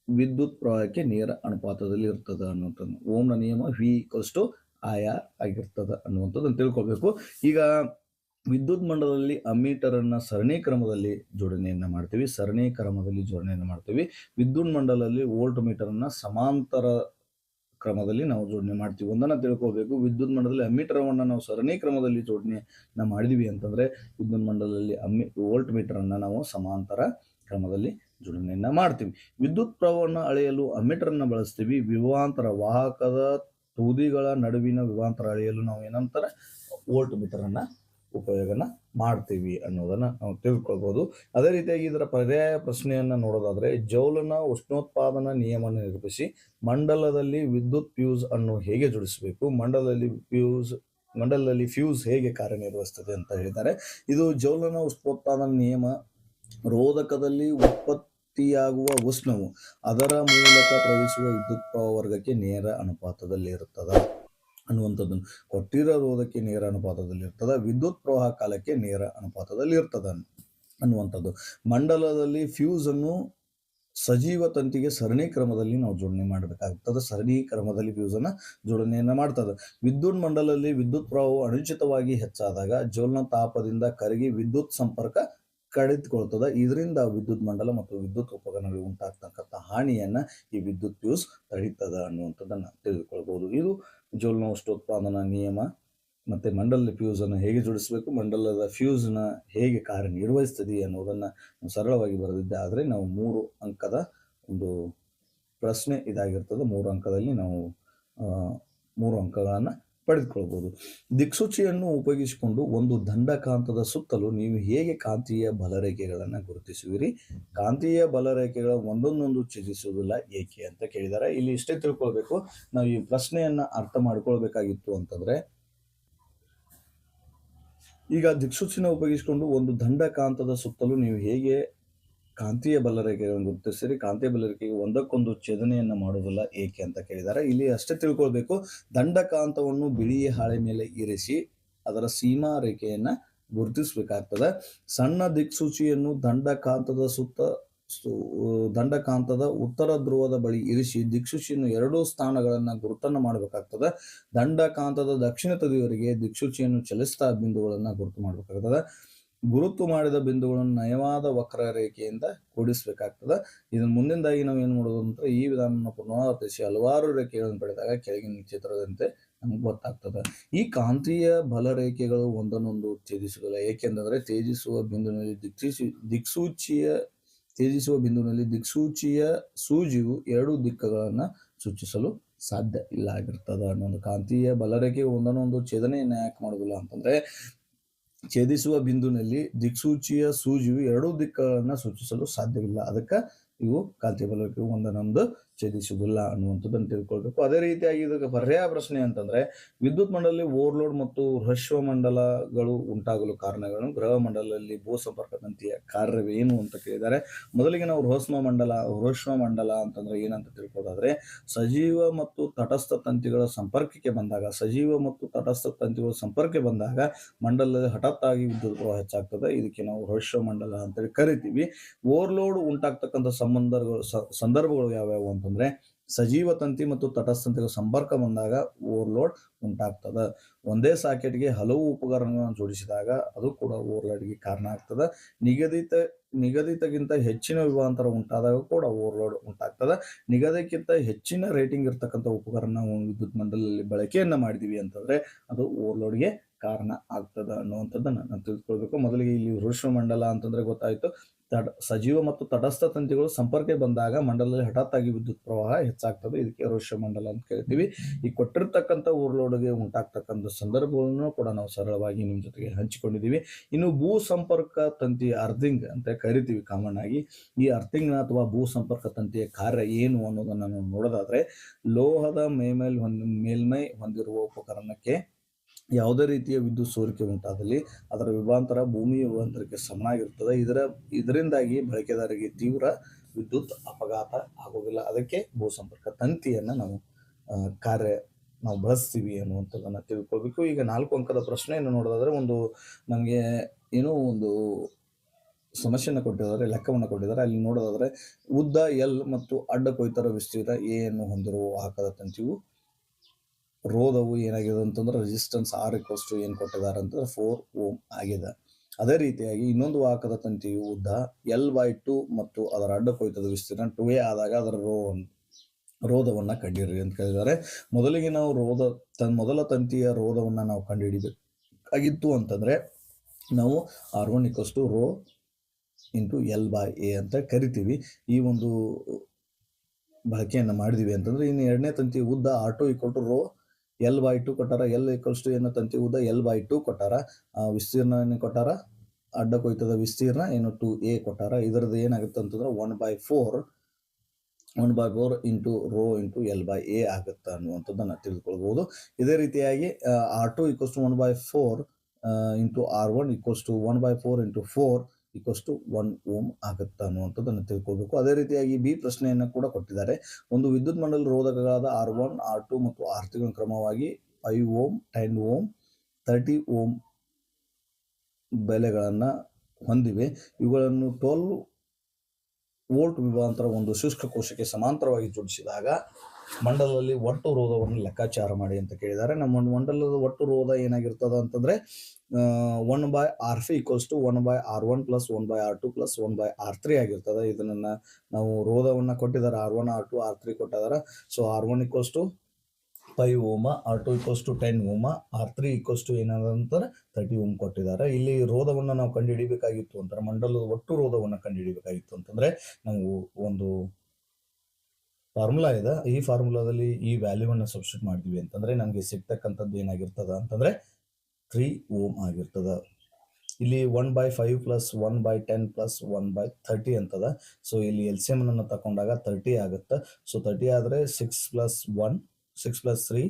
ವಿದ್ಯುತ್ ಪ್ರವಾಹಕ್ಕೆ ನೇರ ಅನುಪಾತದಲ್ಲಿ ಇರ್ತದೆ ಅನ್ನುವಂಥದ್ದು. ಓಮ್ನ ನಿಯಮ ವಿ ಟು ಆಯಾ ಆಗಿರ್ತದೆ ಅನ್ನುವಂಥದ್ದನ್ನು ತಿಳ್ಕೊಬೇಕು. ಈಗ ವಿದ್ಯುತ್ ಮಂಡಲದಲ್ಲಿ ಅಮ್ಮೀಟರ್ ಅನ್ನ ಸರಣಿ ಕ್ರಮದಲ್ಲಿ ಜೋಡಣೆಯನ್ನು ಮಾಡ್ತೀವಿ. ಸರಣಿ ಕ್ರಮದಲ್ಲಿ ಜೋಡಣೆಯನ್ನು ಮಾಡ್ತೀವಿ. ವಿದ್ಯುತ್ ಮಂಡಲದಲ್ಲಿ ವೋಲ್ಟ್ ಮೀಟರನ್ನು ಸಮಾಂತರ ಕ್ರಮದಲ್ಲಿ ನಾವು ಜೋಡಣೆ ಮಾಡ್ತೀವಿ. ಒಂದನ್ನು ತಿಳ್ಕೋಬೇಕು, ವಿದ್ಯುತ್ ಮಂಡಲದಲ್ಲಿ ಅಮ್ಮೀಟರವನ್ನು ನಾವು ಸರಣಿ ಕ್ರಮದಲ್ಲಿ ಜೋಡಣೆ ನಾವು ಮಾಡಿದ್ವಿ ಅಂತಂದರೆ ವಿದ್ಯುತ್ ಮಂಡಲದಲ್ಲಿ ಅಮ್ಮಿ ವೋಲ್ಟ್ ಮೀಟರ್ ಅನ್ನ ನಾವು ಸಮಾಂತರ ಕ್ರಮದಲ್ಲಿ ಜೋಡಣೆಯನ್ನು ಮಾಡ್ತೀವಿ. ವಿದ್ಯುತ್ ಪ್ರವಾಹವನ್ನು ಅಳೆಯಲು ಅಮ್ಮೀಟರ್ ಅನ್ನ ಬಳಸ್ತೀವಿ. ವಿವಾಂತರ ವಾಹಕದ ತುದಿಗಳ ನಡುವಿನ ವಿವಾಂತರ ಅಳೆಯಲು ನಾವು ಏನಂತಾರೆ ವೋಲ್ಟ್ ಮೀಟರ್ ಅನ್ನ ಉಪಯೋಗನ ಮಾಡ್ತೀವಿ ಅನ್ನೋದನ್ನ ನಾವು ತಿಳ್ಕೊಳ್ಬಹುದು ಅದೇ ರೀತಿಯಾಗಿ ಇದರ ಪರ್ಯಾಯ ಪ್ರಶ್ನೆಯನ್ನ ನೋಡೋದಾದ್ರೆ, ಜೌಲನ ಉಷ್ಣೋತ್ಪಾದನಾ ನಿಯಮವನ್ನು ನಿರೂಪಿಸಿ ಮಂಡಲದಲ್ಲಿ ವಿದ್ಯುತ್ ಫ್ಯೂಸ್ ಅನ್ನು ಹೇಗೆ ಜೋಡಿಸಬೇಕು, ಮಂಡಲದಲ್ಲಿ ಫ್ಯೂಸ್ ಮಂಡಲದಲ್ಲಿ ಫ್ಯೂಸ್ ಹೇಗೆ ಕಾರ್ಯನಿರ್ವಹಿಸ್ತದೆ ಅಂತ ಹೇಳಿದ್ದಾರೆ. ಇದು ಜೌಲನ ಉಷ್ಣೋತ್ಪಾದನಾ ನಿಯಮ ರೋಧಕದಲ್ಲಿ ಉತ್ಪತ್ತಿಯಾಗುವ ಉಷ್ಣವು ಅದರ ಮೂಲಕ ಪ್ರವೇಶಿಸುವ ವಿದ್ಯುತ್ ಪ್ರವಾಹ ವರ್ಗಕ್ಕೆ ನೇರ ಅನುಪಾತದಲ್ಲಿ ಇರುತ್ತದೆ ಅನ್ನುವಂಥದ್ದನ್ನು ಕೊಟ್ಟಿರೋ ರೋಧಕ್ಕೆ ನೇರ ಅನುಪಾತದಲ್ಲಿ ಇರ್ತದೆ ವಿದ್ಯುತ್ ಪ್ರವಾಹ ಕಾಲಕ್ಕೆ ನೇರ ಅನುಪಾತದಲ್ಲಿ ಇರ್ತದೆ ಅನ್ನುವಂಥದ್ದು. ಮಂಡಲದಲ್ಲಿ ಫ್ಯೂಸ್ ಅನ್ನು ಸಜೀವ ತಂತಿಗೆ ಸರಣಿ ಕ್ರಮದಲ್ಲಿ ನಾವು ಜೋಡಣೆ ಮಾಡಬೇಕಾಗ್ತದೆ. ಸರಣಿ ಕ್ರಮದಲ್ಲಿ ಫ್ಯೂಸ್ ಅನ್ನ ಜೋಡಣೆಯನ್ನ ಮಾಡ್ತದೆ. ವಿದ್ಯುತ್ ಮಂಡಲದಲ್ಲಿ ವಿದ್ಯುತ್ ಪ್ರವಾಹವು ಅನುಚಿತವಾಗಿ ಹೆಚ್ಚಾದಾಗ ಜೋಲ್ನ ತಾಪದಿಂದ ಕರಗಿ ವಿದ್ಯುತ್ ಸಂಪರ್ಕ ಕಡಿದುಕೊಳ್ತದೆ ಇದರಿಂದ ವಿದ್ಯುತ್ ಮಂಡಲ ಮತ್ತು ವಿದ್ಯುತ್ ಉಪಕರಣಗಳಿಗೆ ಉಂಟಾಗ್ತಕ್ಕಂಥ ಹಾನಿಯನ್ನು ಈ ವಿದ್ಯುತ್ ಫ್ಯೂಸ್ ತಡೀತದ ಅನ್ನುವಂಥದ್ದನ್ನು ತಿಳಿದುಕೊಳ್ಬೋದು ಇದು ಜೋಲ್ನ ಉಷ್ಣೋತ್ಪಾದನಾ ನಿಯಮ ಮತ್ತು ಮಂಡಲದ ಫ್ಯೂಸನ್ನು ಹೇಗೆ ಜೋಡಿಸಬೇಕು, ಮಂಡಲದ ಫ್ಯೂಸ್ನ ಹೇಗೆ ಕಾರ್ಯನಿರ್ವಹಿಸ್ತದೆ ಅನ್ನೋದನ್ನು ನಾವು ಸರಳವಾಗಿ ಬರೆದಿದ್ದೆ. ಆದರೆ ನಾವು ಮೂರು ಅಂಕದ ಒಂದು ಪ್ರಶ್ನೆ ಇದಾಗಿರ್ತದೆ. ಮೂರು ಅಂಕದಲ್ಲಿ ನಾವು ಮೂರು ಅಂಕಗಳನ್ನು ಪಡೆದುಕೊಳ್ಬೋದು. ದಿಕ್ಸೂಚಿಯನ್ನು ಉಪಯೋಗಿಸಿಕೊಂಡು ಒಂದು ದಂಡಕಾಂತದ ಸುತ್ತಲೂ ನೀವು ಹೇಗೆ ಕಾಂತೀಯ ಬಲರೇಖೆಗಳನ್ನು ಗುರುತಿಸುವಿರಿ? ಕಾಂತೀಯ ಬಲರೇಖೆಗಳ ಒಂದೊಂದೊಂದು ಛೇದಿಸುವುದಿಲ್ಲ, ಏಕೆ ಅಂತ ಕೇಳಿದ್ದಾರೆ ಇಲ್ಲಿ ಇಷ್ಟೇ ತಿಳ್ಕೊಳ್ಬೇಕು. ನಾವು ಈ ಪ್ರಶ್ನೆಯನ್ನು ಅರ್ಥ ಮಾಡ್ಕೊಳ್ಬೇಕಾಗಿತ್ತು ಅಂತಂದರೆ, ಈಗ ದಿಕ್ಸೂಚಿನ ಉಪಯೋಗಿಸಿಕೊಂಡು ಒಂದು ದಂಡಕಾಂತದ ಸುತ್ತಲೂ ನೀವು ಹೇಗೆ ಕಾಂತೀಯ ಒಂದು ಗುರುತಿಸಿರಿ ಕಾಂತೀಯ ಬಲರೇಖೆಗೆ ಒಂದಕ್ಕೊಂದು ಛೇದನೆಯನ್ನು ಮಾಡುವುದಿಲ್ಲ, ಏಕೆ ಅಂತ ಕೇಳಿದ್ದಾರೆ. ಇಲ್ಲಿ ಅಷ್ಟೇ ತಿಳ್ಕೊಳ್ಬೇಕು. ದಂಡಕಾಂತವನ್ನು ಬಿಳಿಯ ಹಾಳೆ ಮೇಲೆ ಇರಿಸಿ ಅದರ ಸೀಮಾ ರೇಖೆಯನ್ನು ಗುರುತಿಸಬೇಕಾಗ್ತದೆ. ಸಣ್ಣ ದಿಕ್ಸೂಚಿಯನ್ನು ದಂಡಕಾಂತದ ಸುತ್ತ ದಂಡಕಾಂತದ ಉತ್ತರ ಧ್ರುವದ ಬಳಿ ಇರಿಸಿ ದಿಕ್ಸೂಚಿಯನ್ನು ಎರಡೂ ಸ್ಥಾನಗಳನ್ನು ಗುರುತನ್ನು ಮಾಡಬೇಕಾಗ್ತದೆ. ದಂಡಕಾಂತದ ದಕ್ಷಿಣ ತುದಿಯವರೆಗೆ ದಿಕ್ಸೂಚಿಯನ್ನು ಚಲಿಸ್ತಾ ಬಿಂದುಗಳನ್ನು ಗುರುತು ಮಾಡಬೇಕಾಗ್ತದೆ. ಗುರುತು ಮಾಡಿದ ಬಿಂದುಗಳನ್ನು ನಯವಾದ ವಕ್ರರೇಖೆಯಿಂದ ಕೂಡಿಸಬೇಕಾಗ್ತದೆ. ಇದನ್ನ ಮುಂದಿಂದಾಗಿ ನಾವು ಏನು ಮಾಡೋದು ಅಂದ್ರೆ ಈ ವಿಧಾನವನ್ನು ಪುನರಾವರ್ತಿಸಿ ಹಲವಾರು ರೇಖೆಗಳನ್ನು ಪಡೆದಾಗ ಕೆಳಗಿನ ಚಿತ್ರದಂತೆ ನಮ್ಗೆ ಗೊತ್ತಾಗ್ತದೆ. ಈ ಕಾಂತೀಯ ಬಲರೇಖೆಗಳು ಒಂದನ್ನೊಂದು ಛೇದಿಸುವುದಿಲ್ಲ. ಏಕೆಂದರೆ ತೇಜಿಸುವ ಬಿಂದುವಿನಲ್ಲಿ ದಿಕ್ಸೂಚಿ, ದಿಕ್ಸೂಚಿಯ ತೇಜಿಸುವ ಬಿಂದುವಿನಲ್ಲಿ ದಿಕ್ಸೂಚಿಯ ಸೂಜಿಯು ಎರಡು ದಿಕ್ಕುಗಳನ್ನು ಸೂಚಿಸಲು ಸಾಧ್ಯ ಇಲ್ಲ ಆಗಿರ್ತದ ಅನ್ನೊಂದು ಕಾಂತೀಯ ಬಲರೇಖೆ ಒಂದನ್ನೊಂದು ಛೇದನೆಯನ್ನ ಯಾಕೆ ಮಾಡೋದಿಲ್ಲ ಅಂತಂದ್ರೆ ಛೇದಿಸುವ ಬಿಂದುನಲ್ಲಿ ದಿಕ್ಸೂಚಿಯ ಸೂಜಿಯು ಎರಡೂ ದಿಕ್ಕುಗಳನ್ನು ಸೂಚಿಸಲು ಸಾಧ್ಯವಿಲ್ಲ. ಅದಕ್ಕೆ ಇವು ಕಾಂತೀಯ ಒಂದು ಒಂದನ್ನೊಂದು ಛೇದಿಸುವುದಿಲ್ಲ ಅನ್ನುವಂಥದ್ದನ್ನು ತಿಳ್ಕೊಳ್ಬೇಕು. ಅದೇ ರೀತಿಯಾಗಿ ಇದಕ್ಕೆ ಪರ್ಯಾಯ ಪ್ರಶ್ನೆ ಅಂತಂದ್ರೆ, ವಿದ್ಯುತ್ ಮಂಡಲದಲ್ಲಿ ಓವರ್ಲೋಡ್ ಮತ್ತು ಹ್ರಸ್ವ ಮಂಡಲಗಳು ಉಂಟಾಗಲು ಕಾರಣಗಳನ್ನು ಗ್ರಹ ಮಂಡಲದಲ್ಲಿ ಭೂ ಸಂಪರ್ಕ ತಂತಿಯ ಕಾರ್ಯವೇನು ಅಂತ ಕೇಳಿದ್ದಾರೆ. ಮೊದಲಿಗೆ ನಾವು ಹ್ರಸ್ವ ಮಂಡಲ ಹ್ರಸ್ವ ಮಂಡಲ ಅಂತಂದ್ರೆ ಏನಂತ ತಿಳ್ಕೊಳ್ಳೋದಾದ್ರೆ ಸಜೀವ ಮತ್ತು ತಟಸ್ಥ ತಂತಿಗಳ ಸಂಪರ್ಕಕ್ಕೆ ಬಂದಾಗ, ಸಜೀವ ಮತ್ತು ತಟಸ್ಥ ತಂತಿಗಳ ಸಂಪರ್ಕಕ್ಕೆ ಬಂದಾಗ ಮಂಡಲದಲ್ಲಿ ಹಠಾತ್ತಾಗಿ ವಿದ್ಯುತ್ ಪ್ರವಾಹ ಹೆಚ್ಚಾಗ್ತದೆ. ಇದಕ್ಕೆ ನಾವು ಹ್ರಸ್ವ ಮಂಡಲ ಅಂತೇಳಿ ಕರಿತೀವಿ. ಓವರ್ಲೋಡ್ ಉಂಟಾಗ್ತಕ್ಕಂಥ ಸಂಬಂಧಗಳು ಸಂದರ್ಭಗಳು ಯಾವ್ಯಾವು ಅಂತಂದ್ರೆ ಸಜೀವ ತಂತಿ ಮತ್ತು ತಟಸ್ಥಂತಿಗಳ ಸಂಪರ್ಕ ಬಂದಾಗ ಓವರ್ಲೋಡ್ ಉಂಟಾಗ್ತದೆ. ಒಂದೇ ಸಾಕೆಟ್ಗೆ ಹಲವು ಉಪಕರಣಗಳನ್ನು ಜೋಡಿಸಿದಾಗ ಅದು ಕೂಡ ಓವರ್ಲೋಡ್ಗೆ ಕಾರಣ ಆಗ್ತದೆ. ನಿಗದಿತ ನಿಗದಿತಗಿಂತ ಹೆಚ್ಚಿನ ವಿಭಾಂತರ ಉಂಟಾದಾಗ ಕೂಡ ಓವರ್ಲೋಡ್ ಉಂಟಾಗ್ತದೆ. ನಿಗದಿಕ್ಕಿಂತ ಹೆಚ್ಚಿನ ರೇಟಿಂಗ್ ಇರ್ತಕ್ಕಂಥ ಉಪಕರಣ ವಿದ್ಯುತ್ ಮಂಡಲದಲ್ಲಿ ಬಳಕೆಯನ್ನು ಮಾಡಿದೀವಿ ಅಂತಂದ್ರೆ ಅದು ಓವರ್ಲೋಡ್ಗೆ ಕಾರಣ ಆಗ್ತದೆ ಅನ್ನುವಂಥದ್ದನ್ನು ನಾನು ತಿಳ್ಕೊಳ್ಬೇಕು ಮೊದಲಿಗೆ ಇಲ್ಲಿ ವೃಷ್ಣ ಮಂಡಲ ಅಂತಂದ್ರೆ ಗೊತ್ತಾಯ್ತು. ತಡ, ಸಜೀವ ಮತ್ತು ತಟಸ್ಥ ತಂತಿಗಳು ಸಂಪರ್ಕ ಬಂದಾಗ ಮಂಡಲದಲ್ಲಿ ಹಠಾತ್ತಾಗಿ ವಿದ್ಯುತ್ ಪ್ರವಾಹ ಹೆಚ್ಚಾಗ್ತದೆ. ಇದಕ್ಕೆ ವೃಷ ಮಂಡಲ ಅಂತ ಕರಿತೀವಿ. ಈ ಕೊಟ್ಟಿರ್ತಕ್ಕಂಥ ಊರ್ಲೋಡ್ಗೆ ಉಂಟಾಗ್ತಕ್ಕಂಥ ಸಂದರ್ಭಗಳನ್ನು ಕೂಡ ನಾವು ಸರಳವಾಗಿ ನಿಮ್ಮ ಜೊತೆಗೆ ಹಂಚಿಕೊಂಡಿದ್ದೀವಿ. ಇನ್ನು ಭೂ ಸಂಪರ್ಕ ತಂತಿ ಅರ್ಥಿಂಗ್ ಅಂತ ಕರಿತೀವಿ ಕಾಮನ್ ಆಗಿ. ಈ ಅರ್ಥಿಂಗ್ನ ಅಥವಾ ಭೂ ಸಂಪರ್ಕ ತಂತಿಯ ಕಾರ್ಯ ಏನು ಅನ್ನೋದನ್ನ ನಾವು ನೋಡೋದಾದ್ರೆ, ಲೋಹದ ಮೇಲ್ಮೇಲ್ ಹೊಂದಿ, ಮೇಲ್ಮೈ ಹೊಂದಿರುವ ಉಪಕರಣಕ್ಕೆ ಯಾವುದೇ ರೀತಿಯ ವಿದ್ಯುತ್ ಸೋರಿಕೆ ಉಂಟಾದಲ್ಲಿ ಅದರ ವಿಭಾಂತರ ಭೂಮಿ ವಿಭಾಂತರಕ್ಕೆ ಸಮನಾಗಿರುತ್ತದೆ ಇದರ, ಇದರಿಂದಾಗಿ ಬಳಕೆದಾರರಿಗೆ ತೀವ್ರ ವಿದ್ಯುತ್ ಅಪಘಾತ ಆಗೋದಿಲ್ಲ. ಅದಕ್ಕೆ ಭೂ ಸಂಪರ್ಕ ತಂತಿಯನ್ನು ನಾವು ಕಾರ್ಯ ನಾವು ಬಳಸ್ತೀವಿ ಅನ್ನುವಂಥದ್ದನ್ನು ತಿಳ್ಕೊಳ್ಬೇಕು. ಈಗ ನಾಲ್ಕು ಅಂಕದ ಪ್ರಶ್ನೆಯನ್ನು ನೋಡೋದಾದರೆ ಒಂದು ನಮಗೆ ಏನೋ ಒಂದು ಸಮಸ್ಯೆಯನ್ನು ಕೊಟ್ಟಿದ್ದಾರೆ, ಲೆಕ್ಕವನ್ನು ಕೊಟ್ಟಿದ್ದಾರೆ. ಅಲ್ಲಿ ನೋಡೋದಾದರೆ ಉದ್ದ, ಎಲ್ ಮತ್ತು ಅಡ್ಡ ಕೊಯ್ತರ ವಿಸ್ತೀರ್ಣ ಎ ಅನ್ನು ಹೊಂದಿರುವ ವಾಹಕದ ತಂತಿಯು ರೋಧವು ಏನಾಗಿದೆ ಅಂತಂದ್ರೆ ರೆಸಿಸ್ಟೆನ್ಸ್ ಆರ್ ಟು ಏನು ಕೊಟ್ಟಿದ್ದಾರೆ ಅಂತಂದ್ರೆ ಫೋರ್ ಓಮ್ ಆಗಿದೆ. ಅದೇ ರೀತಿಯಾಗಿ ಇನ್ನೊಂದು ವಾಹಕದ ತಂತಿಯು ಉದ್ದ ಎಲ್ ಬೈ ಟು ಮತ್ತು ಅದರ ಅಡ್ಡ ಕೊಯ್ತದ ವಿಸ್ತೀರ್ಣ ಟು ಎ ಆದಾಗ ಅದರ ರೋ ರೋಧವನ್ನ ಕಂಡಿರಿ ಅಂತ ಕೇಳಿದ್ದಾರೆ. ಮೊದಲಿಗೆ ನಾವು ರೋಧ ತನ್ ಮೊದಲ ತಂತಿಯ ರೋಧವನ್ನು ನಾವು ಕಂಡುಹಿಡಿಬೇಕಾಗಿತ್ತು ಅಂತಂದ್ರೆ ನಾವು R one two rho into L by A ಅಂತ ಕರಿತೀವಿ. ಈ ಒಂದು ಬಳಕೆಯನ್ನು ಮಾಡಿದೀವಿ ಅಂತಂದ್ರೆ ಇನ್ನು ಎರಡನೇ ತಂತಿ ಉದ್ದ auto equal to rho L by two ಕೊಟ್ಟಾರ, ಎಲ್ ಈಕ್ವಲ್ಸ್ ಟು ಏನು ತಂತಿ ಉದ್ದ, ಎಲ್ ಬೈ ಟು ಕೊಟ್ಟಾರ ವಿಸ್ತೀರ್ಣ ಏನು ಕೊಟ್ಟಾರ, ಅಡ್ಡ ಕೊಯ್ತದ ವಿಸ್ತೀರ್ಣ ಏನು ಟು ಎ ಕೊಟ್ಟಾರ. ಇದರದ್ದು ಏನಾಗುತ್ತೆ ಅಂತಂದ್ರೆ one by four one by four into rho into L by A ಆಗುತ್ತೆ ಅನ್ನುವಂಥದ್ದನ್ನು ತಿಳಿದುಕೊಳ್ಬಹುದು ಇದೇ ರೀತಿಯಾಗಿ R two equals to one by four into R one equals to one by four into four equals to one ohm ಆಗುತ್ತೆ ಅನ್ನುವಂಥದ್ದನ್ನು ತಿಳ್ಕೊಳ್ಬೇಕು. ಅದೇ ರೀತಿಯಾಗಿ ಬಿ ಪ್ರಶ್ನೆಯನ್ನು ಕೂಡ ಕೊಟ್ಟಿದ್ದಾರೆ. ಒಂದು ವಿದ್ಯುತ್ ಮಂಡಲ ರೋಧಕಗಳಾದ ಆರ್ ಒನ್, ಆರ್ ಟು ಮತ್ತು ಆರ್ ಕ್ರಮವಾಗಿ five ohm, ten ohm thirty ohm ಬೆಲೆಗಳನ್ನು ಹೊಂದಿವೆ. ಇವುಗಳನ್ನು ಟ್ವೆಲ್ ವೋಲ್ಟ್ ವಿಭಾಂತರ ಒಂದು ಶುಷ್ಕ ಕೋಶಕ್ಕೆ ಸಮಾಂತರವಾಗಿ ಜೋಡಿಸಿದಾಗ ಮಂಡಲದಲ್ಲಿ ಒಟ್ಟು ರೋಧವನ್ನು ಲೆಕ್ಕಾಚಾರ ಮಾಡಿ ಅಂತ ಕೇಳಿದ್ದಾರೆ. ನಮ್ಮ ಮಂಡಲದ ಒಟ್ಟು ರೋಧ ಏನಾಗಿರ್ತದೆ ಅಂತಂದ್ರೆ one by R p equals to one by R one plus one by R two plus one by R three ಆಗಿರ್ತದೆ. ಇದನ್ನ ನಾವು ರೋಧವನ್ನ ಕೊಟ್ಟಿದ್ದಾರೆ. R one R two R three ಕೊಟ್ಟಿದ್ದಾರೆ so R one equals to five ohm R two equals to ten ohm R three equals to ಏನಾದಂತಾರೆ thirty ohm ಕೊಟ್ಟಿದ್ದಾರೆ. ಇಲ್ಲಿ ರೋಧವನ್ನು ನಾವು ಕಂಡುಹಿಡಿಬೇಕಾಗಿತ್ತು ಅಂತಾರೆ. ಮಂಡಲದ ಒಟ್ಟು ರೋಧವನ್ನು ಕಂಡುಹಿಡಿಬೇಕಾಗಿತ್ತು ಅಂತಂದ್ರೆ, ನಾವು ಒಂದು ಫಾರ್ಮುಲಾ ಇದೆ. ಈ ಫಾರ್ಮುಲಾದಲ್ಲಿ ಈ ವ್ಯಾಲ್ಯೂವನ್ನು ಸಬ್ಸ್ಟಿಟ್ಯೂಟ್ ಮಾಡ್ತೀವಿ ಅಂತಂದ್ರೆ ನಮಗೆ ಸಿಗ್ತಕ್ಕಂಥದ್ದು ಏನಾಗಿರ್ತದ ಅಂತಂದ್ರೆ ತ್ರೀ ಓಮ್ ಆಗಿರ್ತದ. ಇಲ್ಲಿ one by five plus one by ten plus one by thirty ಅಂತದ. ಸೊ ಇಲ್ಲಿ ಎಲ್ ಸಿ ಎಂ ಅನ್ನು ತಗೊಂಡಾಗ ತರ್ಟಿ ಆಗುತ್ತೆ. ಸೊ ತರ್ಟಿ ಆದರೆ six plus one six plus three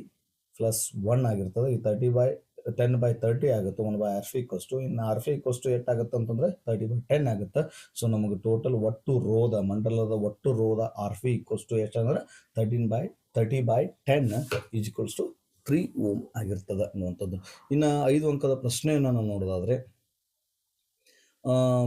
plus one ಆಗಿರ್ತದೆ. ಈ thirty by ten by thirty ಆಗುತ್ತೆ one by R p cost ಇನ್ನು ಆರ್ ಫಿ ಕೋಸ್ಟು ಎಷ್ಟಾಗುತ್ತೆ ಅಂತಂದ್ರೆ ತರ್ಟಿ ಬೈ ಟೆನ್ ಆಗುತ್ತೆ. ಸೊ ನಮಗೆ ಟೋಟಲ್ ಒಟ್ಟು ರೋದ, ಮಂಡಲದ ಒಟ್ಟು ರೋದ R phi coast ಎಷ್ಟಂದ್ರೆ thirteen by thirty by ten is to three ohm ಆಗಿರ್ತದೆ ಅನ್ನುವಂಥದ್ದು. ಇನ್ನು ಐದು ಅಂಕದ ಪ್ರಶ್ನೆಯನ್ನು ನಾವು ನೋಡೋದಾದ್ರೆ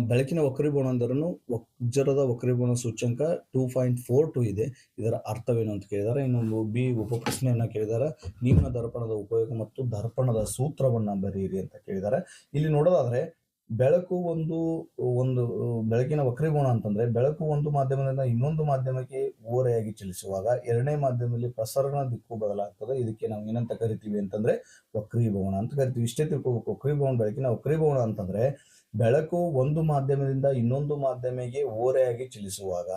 ಬೆಳಕಿನ ವಕ್ರೀಭವನ ಅಂದ್ರೂ ವಜ್ರದ ವಕ್ರೀಭವನ ಸೂಚ್ಯಂಕ ಟೂ ಪಾಯಿಂಟ್ ಫೋರ್ ಟು ಇದೆ. ಇದರ ಅರ್ಥವೇನು ಅಂತ ಕೇಳಿದಾರೆ, ಇನ್ನೊಂದು ಬಿ ಉಪಪ್ರಶ್ನೆಯನ್ನ ಕೇಳಿದಾರೆ. ನಿಮ್ಮ ದರ್ಪಣದ ಉಪಯೋಗ ಮತ್ತು ದರ್ಪಣದ ಸೂತ್ರವನ್ನು ಬರೆಯಿರಿ ಅಂತ ಕೇಳಿದ್ದಾರೆ ಇಲ್ಲಿ ನೋಡೋದಾದ್ರೆ, ಬೆಳಕು ಒಂದು ಒಂದು, ಬೆಳಕಿನ ವಕ್ರೀಭವನ ಅಂತಂದ್ರೆ, ಬೆಳಕು ಒಂದು ಮಾಧ್ಯಮದಿಂದ ಇನ್ನೊಂದು ಮಾಧ್ಯಮಕ್ಕೆ ಓರೆಯಾಗಿ ಚಲಿಸುವಾಗ ಎರಡನೇ ಮಾಧ್ಯಮದಲ್ಲಿ ಪ್ರಸರಣ ದಿಕ್ಕು ಬದಲಾಗ್ತದೆ. ಇದಕ್ಕೆ ನಾವು ಏನಂತ ಕರಿತೀವಿ ಅಂತಂದ್ರೆ, ವಕ್ರೀಭವನ ಅಂತ ಕರಿತೀವಿ. ಇಷ್ಟೇ ತಿಳ್ಕೊಬೇಕು. ವಕ್ರೀಭವನ, ಬೆಳಕಿನ ವಕ್ರೀಭವನ ಅಂತಂದ್ರೆ ಬೆಳಕು ಒಂದು ಮಾಧ್ಯಮದಿಂದ ಇನ್ನೊಂದು ಮಾಧ್ಯಮಕ್ಕೆ ಓರೆಯಾಗಿ ಚಲಿಸುವಾಗ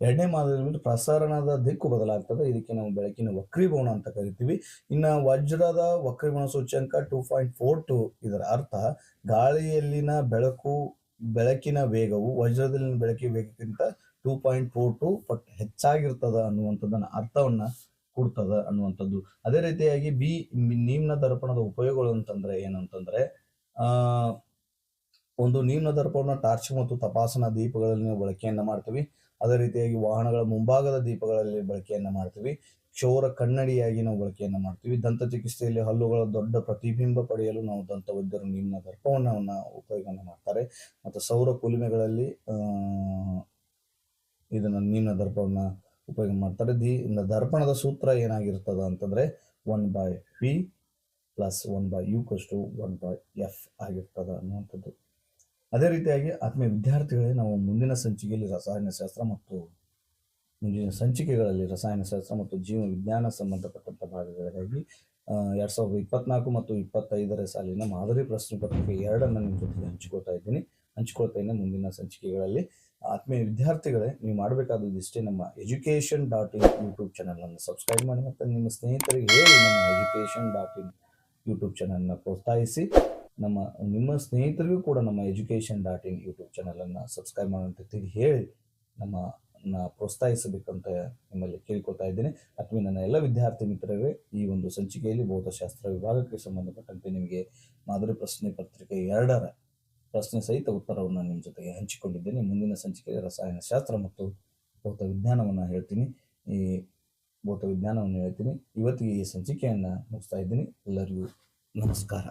ಎರಡನೇ ಮಾಧ್ಯಮದಿಂದ ಪ್ರಸರಣದ ದಿಕ್ಕು ಬದಲಾಗ್ತದೆ. ಇದಕ್ಕೆ ನಾವು ಬೆಳಕಿನ ವಕ್ರೀಭವನ ಅಂತ ಕರಿತೀವಿ. ಇನ್ನ ವಜ್ರದ ವಕ್ರೀಭವನ ಸೂಚ್ಯಂಕ ಟೂ ಪಾಯಿಂಟ್ ಫೋರ್ ಟು ಇದರ ಅರ್ಥ ಗಾಳಿಯಲ್ಲಿನ ಬೆಳಕು, ಬೆಳಕಿನ ವೇಗವು ವಜ್ರದಲ್ಲಿನ ಬೆಳಕಿನ ವೇಗಕ್ಕಿಂತ ಟೂ ಪಾಯಿಂಟ್ ಫೋರ್ ಟು ಪಟ್ ಹೆಚ್ಚಾಗಿರ್ತದ ಅನ್ನುವಂಥದ್ದನ್ನ ಅರ್ಥವನ್ನ ಕೊಡ್ತದ ಅನ್ನುವಂಥದ್ದು. ಅದೇ ರೀತಿಯಾಗಿ ಬಿ ನಿಮ್ಮ ದರ್ಪಣದ ಉಪಯೋಗಗಳು ಅಂತಂದ್ರೆ ಏನಂತಂದ್ರೆ ಆ ಒಂದು ನೀಮ್ನ ದರ್ಪವನ್ನು ಟಾರ್ಚ್ ಮತ್ತು ತಪಾಸಣಾ ದೀಪಗಳಲ್ಲಿ ಬಳಕೆಯನ್ನ ಮಾಡ್ತೀವಿ. ಅದೇ ರೀತಿಯಾಗಿ ವಾಹನಗಳ ಮುಂಭಾಗದ ದೀಪಗಳಲ್ಲಿ ಬಳಕೆಯನ್ನು ಮಾಡ್ತೀವಿ. ಕ್ಷೌರ ಕನ್ನಡಿಯಾಗಿ ನಾವು ಬಳಕೆಯನ್ನು ಮಾಡ್ತೀವಿ. ದಂತ ಚಿಕಿತ್ಸೆಯಲ್ಲಿ ಹಲ್ಲುಗಳ ದೊಡ್ಡ ಪ್ರತಿಬಿಂಬ ಪಡೆಯಲು ನಾವು ದಂತ ವೈದ್ಯರು ನೀರಿನ ದರ್ಪವನ್ನು ಉಪಯೋಗವನ್ನು ಮಾಡ್ತಾರೆ. ಮತ್ತು ಸೌರ ಕುಲಿಮೆಗಳಲ್ಲಿ ಇದನ್ನು ಇದನ್ನ ದರ್ಪವನ್ನು ಉಪಯೋಗ ಮಾಡ್ತಾರೆ. ದಿ ದರ್ಪಣದ ಸೂತ್ರ ಏನಾಗಿರ್ತದೆ ಅಂತಂದರೆ one by p plus one by u to one by f ಆಗಿರ್ತದೆ ಅನ್ನುವಂಥದ್ದು. ಅದೇ ರೀತಿಯಾಗಿ ಆತ್ಮೀಯ ವಿದ್ಯಾರ್ಥಿಗಳೇ ನಾವು ಮುಂದಿನ ಸಂಚಿಕೆಯಲ್ಲಿ ರಸಾಯನಶಾಸ್ತ್ರ ಮತ್ತು ಮುಂದಿನ ಸಂಚಿಕೆಗಳಲ್ಲಿ ರಸಾಯನಶಾಸ್ತ್ರ ಮತ್ತು ಜೀವ ವಿಜ್ಞಾನ ಸಂಬಂಧಪಟ್ಟಂಥ ಭಾಗಗಳಿಗಾಗಿ ಎರಡು ಸಾವಿರದ ಇಪ್ಪತ್ನಾಲ್ಕು ಮತ್ತು ಇಪ್ಪತ್ತೈದರ ಸಾಲಿನ ಮಾದರಿ ಪ್ರಶ್ನೆ ಪತ್ರಿಕೆ ಎರಡನ್ನು ನಿಮ್ಮ ಜೊತೆಗೆ ಹಂಚಿಕೊಳ್ತಾ ಇದ್ದೀನಿ. ಹಂಚಿಕೊಳ್ತಾ ಮುಂದಿನ ಸಂಚಿಕೆಗಳಲ್ಲಿ. ಆತ್ಮೀಯ ವಿದ್ಯಾರ್ಥಿಗಳೇ, ನೀವು ಮಾಡಬೇಕಾದ ಇದಿಷ್ಟೇ ನಮ್ಮ ಎಜುಕೇಷನ್ ಡಾಟ್ ಇನ್ ಯೂಟ್ಯೂಬ್ ಚಾನಲನ್ನು ಸಬ್ಸ್ಕ್ರೈಬ್ ಮಾಡಿ ಮತ್ತು ನಿಮ್ಮ ಸ್ನೇಹಿತರಿಗೆ ಹೇಳಿ ನಮ್ಮ ಎಜುಕೇಷನ್ ಡಾಟ್ ಇನ್ ಯೂಟ್ಯೂಬ್ ಚಾನಲನ್ನು ಪ್ರೋತ್ಸಾಹಿಸಿ. ನಮ್ಮ, ನಿಮ್ಮ ಸ್ನೇಹಿತರಿಗೂ ಕೂಡ ನಮ್ಮ ಎಜುಕೇಷನ್ ಡಾಟ್ ಇನ್ ಯೂಟ್ಯೂಬ್ ಚಾನಲನ್ನು ಸಬ್ಸ್ಕ್ರೈಬ್ ಮಾಡುವಂತ ತಿಳಿ ಹೇಳಿ ನಮ್ಮ ಪ್ರೋತ್ಸಾಹಿಸಬೇಕಂತ ನಿಮ್ಮಲ್ಲಿ ಕೇಳ್ಕೊತಾ ಇದ್ದೀನಿ. ಅಥವಾ ನನ್ನ ಎಲ್ಲ ವಿದ್ಯಾರ್ಥಿ ಮಿತ್ರರೇ, ಈ ಒಂದು ಸಂಚಿಕೆಯಲ್ಲಿ ಭೌತಶಾಸ್ತ್ರ ವಿಭಾಗಕ್ಕೆ ಸಂಬಂಧಪಟ್ಟಂತೆ ನಿಮಗೆ ಮಾದರಿ ಪ್ರಶ್ನೆ ಪತ್ರಿಕೆ ಎರಡರ ಪ್ರಶ್ನೆ ಸಹಿತ ಉತ್ತರವನ್ನು ನಿಮ್ಮ ಜೊತೆಗೆ ಹಂಚಿಕೊಂಡಿದ್ದೇನೆ. ಮುಂದಿನ ಸಂಚಿಕೆಯಲ್ಲಿ ರಸಾಯನಶಾಸ್ತ್ರ ಮತ್ತು ಭೌತ ವಿಜ್ಞಾನವನ್ನು ಹೇಳ್ತೀನಿ. ಈ ಭೌತ ವಿಜ್ಞಾನವನ್ನು ಹೇಳ್ತೀನಿ. ಇವತ್ತಿಗೆ ಈ ಸಂಚಿಕೆಯನ್ನು ಮುಗಿಸ್ತಾ ಇದ್ದೀನಿ. ಎಲ್ಲರಿಗೂ ನಮಸ್ಕಾರ.